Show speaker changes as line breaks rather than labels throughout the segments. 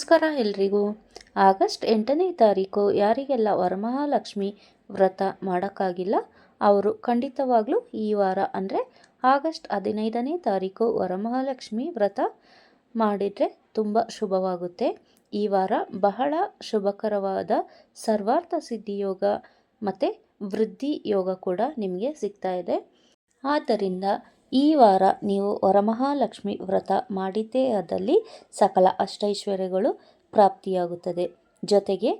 ನಮಸ್ಕಾರ ಎಲ್ರಿಗೂ. ಆಗಸ್ಟ್ ಎಂಟನೇ ತಾರೀಕು ಯಾರಿಗೆಲ್ಲ ವರಮಹಾಲಕ್ಷ್ಮಿ ವ್ರತ ಮಾಡೋಕ್ಕಾಗಿಲ್ಲ, ಅವರು ಖಂಡಿತವಾಗ್ಲೂ ಈ ವಾರ ಅಂದರೆ ಆಗಸ್ಟ್ ಹದಿನೈದನೇ ತಾರೀಕು ವರಮಹಾಲಕ್ಷ್ಮಿ ವ್ರತ ಮಾಡಿದರೆ ತುಂಬ ಶುಭವಾಗುತ್ತೆ. ಈ ವಾರ ಬಹಳ ಶುಭಕರವಾದ ಸರ್ವಾರ್ಥ ಸಿದ್ಧಿ ಯೋಗ ಮತ್ತು ವೃದ್ಧಿ ಯೋಗ ಕೂಡ ನಿಮಗೆ ಸಿಗ್ತಾ ಇದೆ. ಆದ್ದರಿಂದ ಈ ವಾರ ನೀವು ವರಮಹಾಲಕ್ಷ್ಮಿ ವ್ರತ ಮಾಡಿದ್ದೇ ಆದಲ್ಲಿ ಸಕಲ ಅಷ್ಟೈಶ್ವರ್ಯಗಳು ಪ್ರಾಪ್ತಿಯಾಗುತ್ತದೆ. ಜೊತೆಗೆ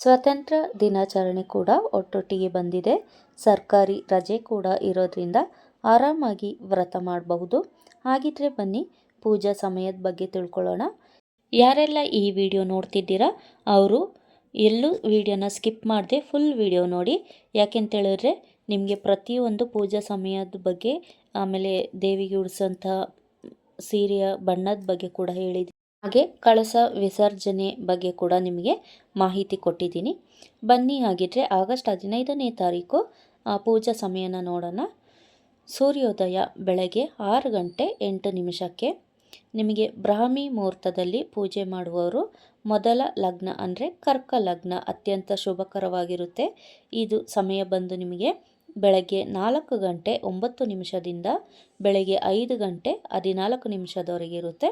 ಸ್ವತಂತ್ರ ದಿನಾಚರಣೆ ಕೂಡ ಒಟ್ಟೊಟ್ಟಿಗೆ ಬಂದಿದೆ. ಸರ್ಕಾರಿ ರಜೆ ಕೂಡ ಇರೋದ್ರಿಂದ ಆರಾಮಾಗಿ ವ್ರತ ಮಾಡಬಹುದು. ಹಾಗಿದ್ರೆ ಬನ್ನಿ, ಪೂಜಾ ಸಮಯದ ಬಗ್ಗೆ ತಿಳ್ಕೊಳ್ಳೋಣ. ಯಾರೆಲ್ಲ ಈ ವಿಡಿಯೋ ನೋಡ್ತಿದ್ದೀರಾ, ಅವರು ಎಲ್ಲೂ ವಿಡಿಯೋನ ಸ್ಕಿಪ್ ಮಾಡದೆ ಫುಲ್ ವಿಡಿಯೋ ನೋಡಿ. ಯಾಕೆಂತೇಳಿದ್ರೆ ನಿಮಗೆ ಪ್ರತಿಯೊಂದು ಪೂಜಾ ಸಮಯದ ಬಗ್ಗೆ, ಆಮೇಲೆ ದೇವಿಗೆ ಉಡಿಸೋಂಥ ಸೀರೆಯ ಬಣ್ಣದ ಬಗ್ಗೆ ಕೂಡ ಹೇಳಿದ್ದೀನಿ ಹಾಗೆ ಕಳಸ ವಿಸರ್ಜನೆ ಬಗ್ಗೆ ಕೂಡ ನಿಮಗೆ ಮಾಹಿತಿ ಕೊಟ್ಟಿದ್ದೀನಿ ಬನ್ನಿ ಆಗಿದ್ರೆ ಆಗಸ್ಟ್ ಹದಿನೈದನೇ ತಾರೀಕು ಪೂಜಾ ಸಮಯನ ನೋಡೋಣ. ಸೂರ್ಯೋದಯ ಬೆಳಗ್ಗೆ ಆರು ಗಂಟೆ ಎಂಟು ನಿಮಿಷಕ್ಕೆ. ನಿಮಗೆ ಬ್ರಾಹ್ಮಿ ಮುಹೂರ್ತದಲ್ಲಿ ಪೂಜೆ ಮಾಡುವವರು ಮೊದಲ ಲಗ್ನ ಅಂದರೆ ಕರ್ಕ ಲಗ್ನ ಅತ್ಯಂತ ಶುಭಕರವಾಗಿರುತ್ತೆ. ಇದು ಸಮಯ ಬಂದು ನಿಮಗೆ ಬೆಳಗ್ಗೆ ನಾಲ್ಕು ಗಂಟೆ ಒಂಬತ್ತು ನಿಮಿಷದಿಂದ ಬೆಳಗ್ಗೆ ಐದು ಗಂಟೆ ಹದಿನಾಲ್ಕು ನಿಮಿಷದವರೆಗೆ ಇರುತ್ತೆ.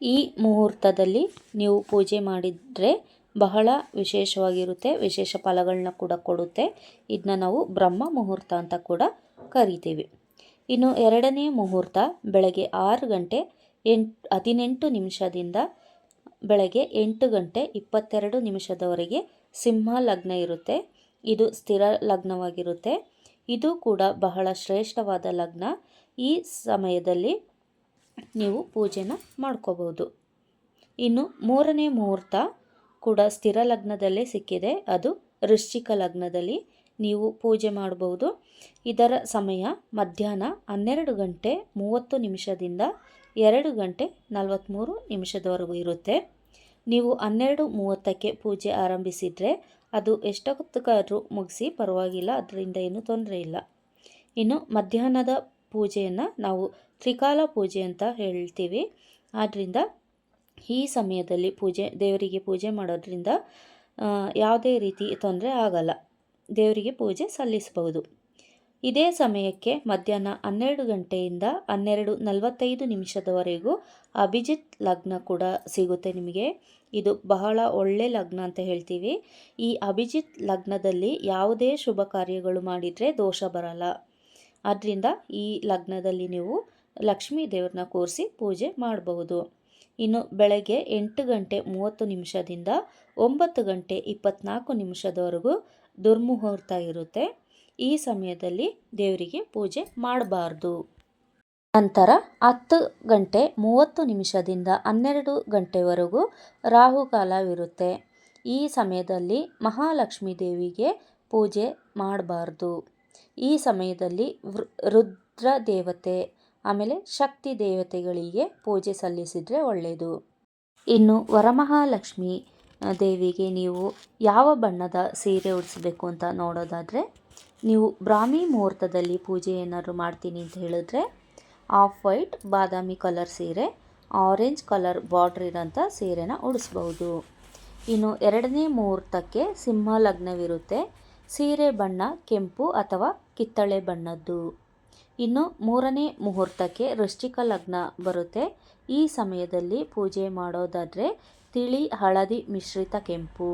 ಈ ಮುಹೂರ್ತದಲ್ಲಿ ನೀವು ಪೂಜೆ ಮಾಡಿದರೆ ಬಹಳ ವಿಶೇಷವಾಗಿರುತ್ತೆ, ವಿಶೇಷ ಫಲಗಳನ್ನ ಕೂಡ ಕೊಡುತ್ತೆ. ಇದನ್ನ ನಾವು ಬ್ರಹ್ಮ ಮುಹೂರ್ತ ಅಂತ ಕೂಡ ಕರಿತೀವಿ. ಇನ್ನು ಎರಡನೇ ಮುಹೂರ್ತ ಬೆಳಗ್ಗೆ ಆರು ಗಂಟೆ ಎಂಟು, ಹದಿನೆಂಟು ನಿಮಿಷದಿಂದ ಬೆಳಗ್ಗೆ ಎಂಟು ಗಂಟೆ ಇಪ್ಪತ್ತೆರಡು ನಿಮಿಷದವರೆಗೆ ಸಿಂಹ ಲಗ್ನ ಇರುತ್ತೆ. ಇದು ಸ್ಥಿರ ಲಗ್ನವಾಗಿರುತ್ತೆ. ಇದು ಕೂಡ ಬಹಳ ಶ್ರೇಷ್ಠವಾದ ಲಗ್ನ. ಈ ಸಮಯದಲ್ಲಿ ನೀವು ಪೂಜೆನ ಮಾಡ್ಕೋಬೋದು ಇನ್ನು ಮೂರನೇ ಮುಹೂರ್ತ ಕೂಡ ಸ್ಥಿರ ಲಗ್ನದಲ್ಲೇ ಸಿಕ್ಕಿದೆ. ಅದು ವೃಶ್ಚಿಕ ಲಗ್ನದಲ್ಲಿ ನೀವು ಪೂಜೆ ಮಾಡಬಹುದು ಇದರ ಸಮಯ ಮಧ್ಯಾಹ್ನ ಹನ್ನೆರಡು ಗಂಟೆ ಮೂವತ್ತು ನಿಮಿಷದಿಂದ ಎರಡು ಗಂಟೆ ನಲವತ್ತ್ಮೂರು ನಿಮಿಷದವರೆಗೂ ಇರುತ್ತೆ. ನೀವು ಹನ್ನೆರಡು ಮೂವತ್ತಕ್ಕೆ ಪೂಜೆ ಆರಂಭಿಸಿದರೆ ಅದು ಎಷ್ಟೊತ್ತಿಗಾದರೂ ಮುಗಿಸಿ ಪರವಾಗಿಲ್ಲ, ಅದರಿಂದ ಏನೂ ತೊಂದರೆ ಇಲ್ಲ. ಇನ್ನು ಮಧ್ಯಾಹ್ನದ ಪೂಜೆಯನ್ನು ನಾವು ತ್ರಿಕಾಲ ಪೂಜೆ ಅಂತ ಹೇಳ್ತೀವಿ. ಆದ್ದರಿಂದ ಈ ಸಮಯದಲ್ಲಿ ಪೂಜೆ, ದೇವರಿಗೆ ಪೂಜೆ ಮಾಡೋದ್ರಿಂದ ಯಾವುದೇ ರೀತಿ ತೊಂದರೆ ಆಗಲ್ಲ. ದೇವರಿಗೆ ಪೂಜೆ ಸಲ್ಲಿಸಬಹುದು. ಇದೇ ಸಮಯಕ್ಕೆ ಮಧ್ಯಾಹ್ನ ಹನ್ನೆರಡು ಗಂಟೆಯಿಂದ ಹನ್ನೆರಡು ನಲವತ್ತೈದು ನಿಮಿಷದವರೆಗೂ ಅಭಿಜಿತ್ ಲಗ್ನ ಕೂಡ ಸಿಗುತ್ತೆ ನಿಮಗೆ. ಇದು ಬಹಳ ಒಳ್ಳೆ ಲಗ್ನ ಅಂತ ಹೇಳ್ತೀವಿ. ಈ ಅಭಿಜಿತ್ ಲಗ್ನದಲ್ಲಿ ಯಾವುದೇ ಶುಭ ಕಾರ್ಯಗಳು ಮಾಡಿದರೆ ದೋಷ ಬರಲ್ಲ. ಆದ್ದರಿಂದ ಈ ಲಗ್ನದಲ್ಲಿ ನೀವು ಲಕ್ಷ್ಮೀ ದೇವ್ರನ್ನ ಕೂರಿಸಿ ಪೂಜೆ ಮಾಡಬಹುದು. ಇನ್ನು ಬೆಳಗ್ಗೆ ಎಂಟು ಗಂಟೆ ಮೂವತ್ತು ನಿಮಿಷದಿಂದ ಒಂಬತ್ತು ಗಂಟೆ ಇಪ್ಪತ್ತ್ನಾಲ್ಕು ನಿಮಿಷದವರೆಗೂ ದುರ್ಮುಹೂರ್ತ ಇರುತ್ತೆ. ಈ ಸಮಯದಲ್ಲಿ ದೇವರಿಗೆ ಪೂಜೆ ಮಾಡಬಾರ್ದು. ನಂತರ ಹತ್ತು ಗಂಟೆ ಮೂವತ್ತು ನಿಮಿಷದಿಂದ ಹನ್ನೆರಡು ಗಂಟೆವರೆಗೂ ರಾಹುಕಾಲವಿರುತ್ತೆ. ಈ ಸಮಯದಲ್ಲಿ ಮಹಾಲಕ್ಷ್ಮೀ ದೇವಿಗೆ ಪೂಜೆ ಮಾಡಬಾರ್ದು. ಈ ಸಮಯದಲ್ಲಿ ರುದ್ರ ದೇವತೆ, ಆಮೇಲೆ ಶಕ್ತಿ ದೇವತೆಗಳಿಗೆ ಪೂಜೆ ಸಲ್ಲಿಸಿದರೆ ಒಳ್ಳೆಯದು ಇನ್ನು ವರಮಹಾಲಕ್ಷ್ಮಿ ದೇವಿಗೆ ನೀವು ಯಾವ ಬಣ್ಣದ ಸೀರೆ ಉಡಿಸ್ಬೇಕು ಅಂತ ನೋಡೋದಾದರೆ ನೀವು ಬ್ರಾಹ್ಮಿ ಮುಹೂರ್ತದಲ್ಲಿ ಪೂಜೆ ಏನಾದ್ರು ಮಾಡ್ತೀನಿ ಅಂತ ಹೇಳಿದ್ರೆ, ಆಫ್ ವೈಟ್ ಬಾದಾಮಿ ಕಲರ್ ಸೀರೆ, ಆರೆಂಜ್ ಕಲರ್ ಬಾರ್ಡ್ರ್ ಇರೋಂಥ ಸೀರೆನ ಉಡಿಸ್ಬೋದು. ಇನ್ನು ಎರಡನೇ ಮುಹೂರ್ತಕ್ಕೆ ಸಿಂಹ ಲಗ್ನವಿರುತ್ತೆ. ಸೀರೆ ಬಣ್ಣ ಕೆಂಪು ಅಥವಾ ಕಿತ್ತಳೆ ಬಣ್ಣದ್ದು. ಇನ್ನು ಮೂರನೇ ಮುಹೂರ್ತಕ್ಕೆ ವೃಶ್ಚಿಕ ಲಗ್ನ ಬರುತ್ತೆ. ಈ ಸಮಯದಲ್ಲಿ ಪೂಜೆ ಮಾಡೋದಾದರೆ ತಿಳಿ ಹಳದಿ ಮಿಶ್ರಿತ ಕೆಂಪು.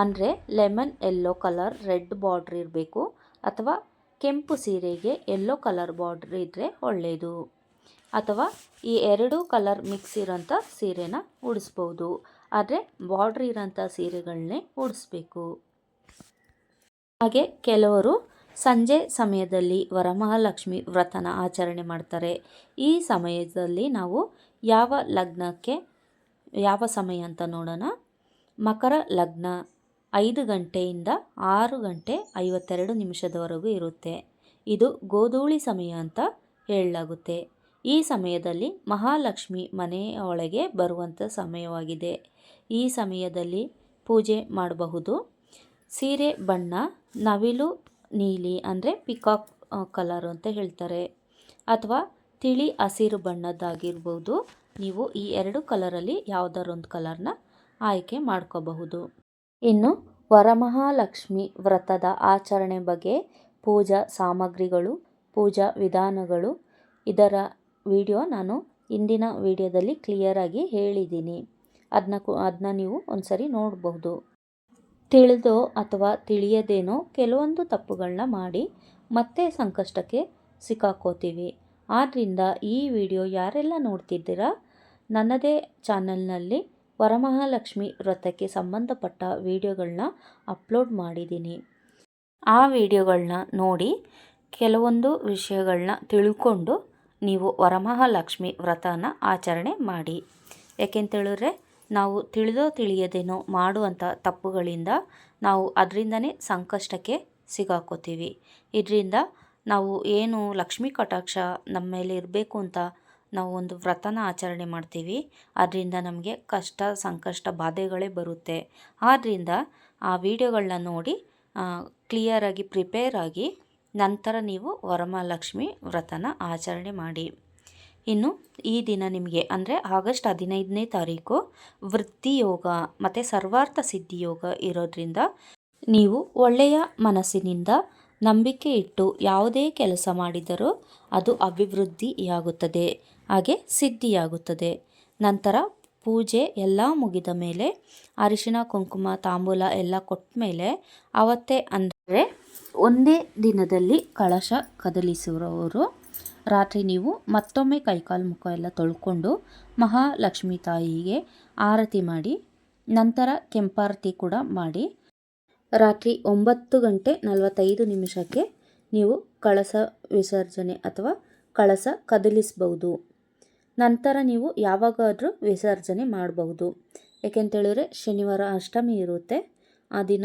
ಅಂದರೆ lemon, yellow colour, red border ಇರಬೇಕು. ಅಥವಾ ಕೆಂಪು ಸೀರೆಗೆ ಎಲ್ಲೋ ಕಲರ್ ಬಾರ್ಡ್ರ್ ಇದ್ದರೆ ಒಳ್ಳೆಯದು ಅಥವಾ ಈ ಎರಡು ಕಲರ್ ಮಿಕ್ಸ್ ಇರೋಂಥ ಸೀರೆನ ಉಡಿಸ್ಬೋದು. ಆದರೆ ಬಾರ್ಡ್ರ್ ಇರೋಂಥ ಸೀರೆಗಳನ್ನೇ ಉಡಿಸ್ಬೇಕು. ಹಾಗೆ ಕೆಲವರು ಸಂಜೆ ಸಮಯದಲ್ಲಿ ವರಮಹಾಲಕ್ಷ್ಮಿ ವ್ರತನ ಆಚರಣೆ ಮಾಡ್ತಾರೆ. ಈ ಸಮಯದಲ್ಲಿ ನಾವು ಯಾವ ಲಗ್ನಕ್ಕೆ, ಯಾವ ಸಮಯ ಅಂತ ನೋಡೋಣ. ಮಕರ ಲಗ್ನ. ಐದು ಗಂಟೆಯಿಂದ ಆರು ಗಂಟೆ ಐವತ್ತೆರಡು ನಿಮಿಷದವರೆಗೂ ಇರುತ್ತೆ. ಇದು ಗೋಧೂಳಿ ಸಮಯ ಅಂತ ಹೇಳಲಾಗುತ್ತೆ. ಈ ಸಮಯದಲ್ಲಿ ಮಹಾಲಕ್ಷ್ಮಿ ಮನೆಯ ಒಳಗೆ ಬರುವಂಥ ಸಮಯವಾಗಿದೆ. ಈ ಸಮಯದಲ್ಲಿ ಪೂಜೆ ಮಾಡಬಹುದು. ಸೀರೆ, ಬಣ್ಣ, ನವಿಲು, ನೀಲಿ ಅಂದರೆ ಪಿಕಾಕ್ ಕಲರ್ ಅಂತ ಹೇಳ್ತಾರೆ. ಅಥವಾ ತಿಳಿ ಹಸಿರು ಬಣ್ಣದ್ದಾಗಿರ್ಬೋದು. ನೀವು ಈ ಎರಡು ಕಲರಲ್ಲಿ ಯಾವುದಾರೊಂದು ಕಲರ್ನ ಆಯ್ಕೆ ಮಾಡ್ಕೋಬಹುದು. ಇನ್ನು ವರಮಹಾಲಕ್ಷ್ಮಿ ವ್ರತದ ಆಚರಣೆ ಬಗ್ಗೆ ಪೂಜಾ ಸಾಮಗ್ರಿಗಳು, ಪೂಜಾ ವಿಧಾನಗಳು. ಇದರ ವಿಡಿಯೋ ನಾನು ಇಂದಿನ ವಿಡಿಯೋದಲ್ಲಿ ಕ್ಲಿಯರಾಗಿ ಹೇಳಿದ್ದೀನಿ. ಅದನ್ನ ಅದನ್ನ ನೀವು ಒಂದ್ಸರಿ ನೋಡಬಹುದು ತಿಳಿದೋ ಅಥವಾ ತಿಳಿಯದೇನೋ ಕೆಲವೊಂದು ತಪ್ಪುಗಳನ್ನ ಮಾಡಿ ಮತ್ತೆ ಸಂಕಷ್ಟಕ್ಕೆ ಸಿಕ್ಕಾಕೋತೀವಿ. ಆದ್ದರಿಂದ ಈ ವಿಡಿಯೋ ಯಾರೆಲ್ಲ ನೋಡ್ತಿದ್ದೀರಾ, ನನ್ನದೇ ಚಾನಲ್ನಲ್ಲಿ ವರಮಹಾಲಕ್ಷ್ಮಿ ವ್ರತಕ್ಕೆ ಸಂಬಂಧಪಟ್ಟ ವಿಡಿಯೋಗಳನ್ನ ಅಪ್ಲೋಡ್ ಮಾಡಿದ್ದೀನಿ. ಆ ವಿಡಿಯೋಗಳನ್ನ ನೋಡಿ ಕೆಲವೊಂದು ವಿಷಯಗಳನ್ನ ತಿಳ್ಕೊಂಡು ನೀವು ವರಮಹಾಲಕ್ಷ್ಮಿ ವ್ರತನ ಆಚರಣೆ ಮಾಡಿ. ಯಾಕೆಂತೇಳಿದ್ರೆ ನಾವು ತಿಳಿದೋ ತಿಳಿಯದೇನೋ ಮಾಡುವಂಥ ತಪ್ಪುಗಳಿಂದ ನಾವು ಅದರಿಂದನೇ ಸಂಕಷ್ಟಕ್ಕೆ ಸಿಗಾಕೋತೀವಿ. ಇದರಿಂದ ನಾವು ಏನು ಲಕ್ಷ್ಮೀ ಕಟಾಕ್ಷ ನಮ್ಮ ಮೇಲೆ ಇರಬೇಕು ಅಂತ ನಾವು ಒಂದು ವ್ರತನ ಆಚರಣೆ ಮಾಡ್ತೀವಿ. ಅದರಿಂದ ನಮಗೆ ಕಷ್ಟ, ಸಂಕಷ್ಟ, ಬಾಧೆಗಳೇ ಬರುತ್ತೆ. ಆದ್ದರಿಂದ ಆ ವಿಡಿಯೋಗಳನ್ನ ನೋಡಿ ಕ್ಲಿಯರಾಗಿ ಪ್ರಿಪೇರ್ ಆಗಿ ನಂತರ ನೀವು ವರಮಹಾಲಕ್ಷ್ಮಿ ವ್ರತನ ಆಚರಣೆ ಮಾಡಿ. ಇನ್ನು ಈ ದಿನ ನಿಮಗೆ ಅಂದರೆ ಆಗಸ್ಟ್ ಹದಿನೈದನೇ ತಾರೀಕು ವೃತ್ತಿಯೋಗ ಮತ್ತು ಸರ್ವಾರ್ಥ ಸಿದ್ಧಿಯೋಗ ಇರೋದ್ರಿಂದ ನೀವು ಒಳ್ಳೆಯ ಮನಸ್ಸಿನಿಂದ ನಂಬಿಕೆ ಇಟ್ಟು ಯಾವುದೇ ಕೆಲಸ ಮಾಡಿದರೂ ಅದು ಅಭಿವೃದ್ಧಿಯಾಗುತ್ತದೆ. ಹಾಗೆ ಸಿದ್ಧಿಯಾಗುತ್ತದೆ. ನಂತರ ಪೂಜೆ ಎಲ್ಲ ಮುಗಿದ ಮೇಲೆ ಅರಿಶಿನ ಕುಂಕುಮ, ತಾಂಬೂಲ ಎಲ್ಲ ಕೊಟ್ಟ ಮೇಲೆ ಅವತ್ತೇ ಅಂದರೆ ಒಂದೇ ದಿನದಲ್ಲಿ ಕಳಶ ಕದಲಿಸುವವರು. ರಾತ್ರಿ ನೀವು ಮತ್ತೊಮ್ಮೆ ಕೈಕಾಲು ಮುಖ ಎಲ್ಲ ತೊಳ್ಕೊಂಡು ಮಹಾಲಕ್ಷ್ಮಿ ತಾಯಿಗೆ ಆರತಿ ಮಾಡಿ, ನಂತರ ಕೆಂಪಾರತಿ ಕೂಡ ಮಾಡಿ. ರಾತ್ರಿ ಒಂಬತ್ತು ಗಂಟೆ ನಲವತ್ತೈದು ನಿಮಿಷಕ್ಕೆ ನೀವು ಕಳಸ ವಿಸರ್ಜನೆ ಅಥವಾ ಕಳಸ ಕದಲಿಸ್ಬೋದು ನಂತರ ನೀವು ಯಾವಾಗಾದರೂ ವಿಸರ್ಜನೆ ಮಾಡಬಹುದು. ಏಕೆಂತೇಳಿದ್ರೆ ಶನಿವಾರ ಅಷ್ಟಮಿ ಇರುತ್ತೆ. ಆ ದಿನ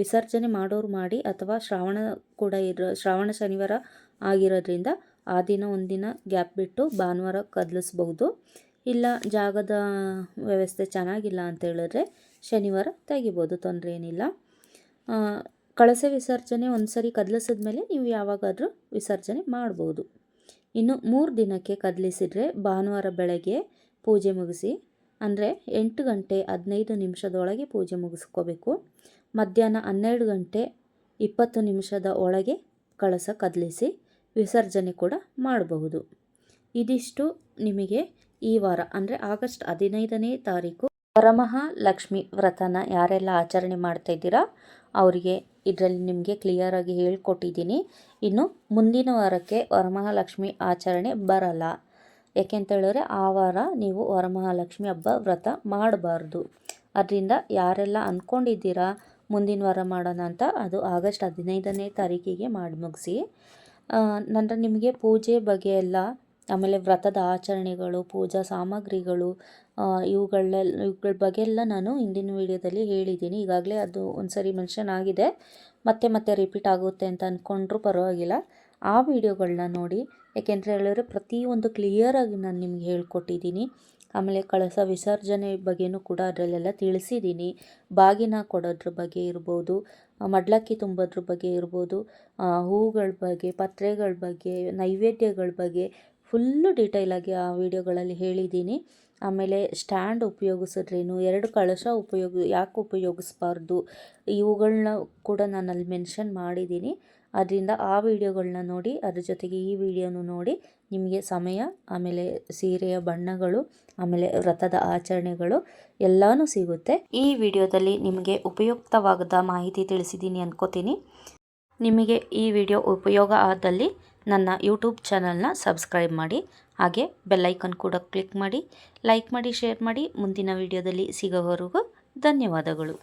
ವಿಸರ್ಜನೆ ಮಾಡೋರು ಮಾಡಿ ಅಥವಾ ಶ್ರಾವಣ ಕೂಡ ಇರೋ, ಶ್ರಾವಣ ಶನಿವಾರ ಆಗಿರೋದ್ರಿಂದ ಆ ದಿನ ಒಂದಿನ ಗ್ಯಾಪ್ ಬಿಟ್ಟು ಭಾನುವಾರ ಕದಲಿಸ್ಬಹುದು. ಇಲ್ಲ, ಜಾಗದ ವ್ಯವಸ್ಥೆ ಚೆನ್ನಾಗಿಲ್ಲ ಅಂತ ಹೇಳಿದ್ರೆ ಶನಿವಾರ ತೆಗಿಬೋದು, ತೊಂದರೆ ಏನಿಲ್ಲ. ಕಳಸೆ ವಿಸರ್ಜನೆ ಒಂದು ಸರಿ ಕದಲಿಸಿದ್ಮೇಲೆ ನೀವು ಯಾವಾಗಾದರೂ ವಿಸರ್ಜನೆ ಮಾಡ್ಬೋದು ಇನ್ನು ಮೂರು ದಿನಕ್ಕೆ ಕದಲಿಸಿದರೆ ಭಾನುವಾರ ಬೆಳಗ್ಗೆ ಪೂಜೆ ಮುಗಿಸಿ, ಅಂದರೆ ಎಂಟು ಗಂಟೆ ಹದಿನೈದು ನಿಮಿಷದೊಳಗೆ ಪೂಜೆ ಮುಗಿಸ್ಕೋಬೇಕು. ಮಧ್ಯಾಹ್ನ ಹನ್ನೆರಡು ಗಂಟೆ ಇಪ್ಪತ್ತು ನಿಮಿಷದ ಒಳಗೆ ಕಳಸ ಕದಲಿಸಿ ವಿಸರ್ಜನೆ ಕೂಡ ಮಾಡಬಹುದು. ಇದಿಷ್ಟು ನಿಮಗೆ ಈ ವಾರ, ಅಂದರೆ ಆಗಸ್ಟ್ ಹದಿನೈದನೇ ತಾರೀಕು. ಪರಮಹಾಲಕ್ಷ್ಮಿ ವ್ರತನ ಯಾರೆಲ್ಲ ಆಚರಣೆ ಮಾಡ್ತಾ ಇದ್ದೀರಾ ಅವರಿಗೆ ಇದರಲ್ಲಿ ನಿಮಗೆ ಕ್ಲಿಯರಾಗಿ ಹೇಳ್ಕೊಟ್ಟಿದ್ದೀನಿ. ಇನ್ನು ಮುಂದಿನ ವಾರಕ್ಕೆ ವರಮಹಾಲಕ್ಷ್ಮಿ ಆಚರಣೆ ಬರಲ್ಲ. ಯಾಕೆಂತೇಳಿದ್ರೆ ಆ ವಾರ ನೀವು ವರಮಹಾಲಕ್ಷ್ಮಿ ಹಬ್ಬ ವ್ರತ ಮಾಡಬಾರ್ದು. ಅದರಿಂದ ಯಾರೆಲ್ಲ ಅಂದ್ಕೊಂಡಿದ್ದೀರಾ ಮುಂದಿನ ವಾರ ಮಾಡೋಣ ಅಂತ, ಅದು ಆಗಸ್ಟ್ ಹದಿನೈದನೇ ತಾರೀಕಿಗೆ ಮಾಡಿ ಮುಗಿಸಿ. ನಂತರ ನಿಮಗೆ ಪೂಜೆ ಬಗ್ಗೆ ಎಲ್ಲ ಆಮೇಲೆ ವ್ರತದ ಆಚರಣೆಗಳು, ಪೂಜಾ ಸಾಮಗ್ರಿಗಳು ಇವುಗಳೆಲ್ಲ, ಇವುಗಳ ಬಗ್ಗೆ ಎಲ್ಲ ನಾನು ಹಿಂದಿನ ವೀಡಿಯೋದಲ್ಲಿ ಹೇಳಿದ್ದೀನಿ. ಈಗಾಗಲೇ ಅದು ಒಂದು ಸರಿ ಮೆನ್ಷನ್ ಆಗಿದೆ. ಮತ್ತೆ ಮತ್ತೆ ರಿಪೀಟ್ ಆಗುತ್ತೆ ಅಂತ ಅಂದ್ಕೊಂಡ್ರೂ ಪರವಾಗಿಲ್ಲ. ಆ ವಿಡಿಯೋಗಳನ್ನ ನೋಡಿ, ಯಾಕೆಂದರೆ ಹೇಳಿದ್ರೆ ಪ್ರತಿಯೊಂದು ಕ್ಲಿಯರಾಗಿ ನಾನು ನಿಮ್ಗೆ ಹೇಳ್ಕೊಟ್ಟಿದ್ದೀನಿ. ಆಮೇಲೆ ಕಳಸ ವಿಸರ್ಜನೆ ಬಗ್ಗೆನೂ ಕೂಡ ಅದರಲ್ಲೆಲ್ಲ ತಿಳಿಸಿದ್ದೀನಿ. ಬಾಗಿನ ಕೊಡೋದ್ರ ಬಗ್ಗೆ ಇರ್ಬೋದು ಮಡ್ಲಕ್ಕಿ ತುಂಬೋದ್ರ ಬಗ್ಗೆ ಇರ್ಬೋದು ಹೂಗಳ ಬಗ್ಗೆ, ಪತ್ರೆಗಳ ಬಗ್ಗೆ, ನೈವೇದ್ಯಗಳ ಬಗ್ಗೆ ಫುಲ್ಲು ಡೀಟೈಲಾಗಿ ಆ ವಿಡಿಯೋಗಳಲ್ಲಿ ಹೇಳಿದ್ದೀನಿ. ಆಮೇಲೆ ಸ್ಟ್ಯಾಂಡ್ ಉಪಯೋಗಿಸಿದ್ರೇನು, ಎರಡು ಕಳಶ ಉಪಯೋಗ, ಯಾಕೆ ಉಪಯೋಗಿಸ್ಬಾರ್ದು? ಇವುಗಳನ್ನ ಕೂಡ ನಾನು ಅಲ್ಲಿ ಮೆನ್ಷನ್ ಮಾಡಿದ್ದೀನಿ. ಅದರಿಂದ ಆ ವಿಡಿಯೋಗಳನ್ನ ನೋಡಿ, ಅದ್ರ ಜೊತೆಗೆ ಈ ವಿಡಿಯೋನು ನೋಡಿ, ನಿಮಗೆ ಸಮಯ, ಆಮೇಲೆ ಸೀರೆಯ ಬಣ್ಣಗಳು, ಆಮೇಲೆ ವ್ರತದ ಆಚರಣೆಗಳು ಎಲ್ಲನೂ ಸಿಗುತ್ತೆ. ಈ ವಿಡಿಯೋದಲ್ಲಿ ನಿಮಗೆ ಉಪಯುಕ್ತವಾದ ಮಾಹಿತಿ ತಿಳಿಸಿದ್ದೀನಿ ಅನ್ಕೋತೀನಿ. ನಿಮಗೆ ಈ ವಿಡಿಯೋ ಉಪಯೋಗ ಆದಲ್ಲಿ ನನ್ನ ಯೂಟ್ಯೂಬ್ ಚಾನಲ್ನ ಸಬ್ಸ್ಕ್ರೈಬ್ ಮಾಡಿ, ಹಾಗೆ ಬೆಲ್ಲೈಕನ್ ಕೂಡ ಕ್ಲಿಕ್ ಮಾಡಿ, ಲೈಕ್ ಮಾಡಿ, ಶೇರ್ ಮಾಡಿ. ಮುಂದಿನ ವಿಡಿಯೋದಲ್ಲಿ ಸಿಗೋವರೆಗೂ ಧನ್ಯವಾದಗಳು.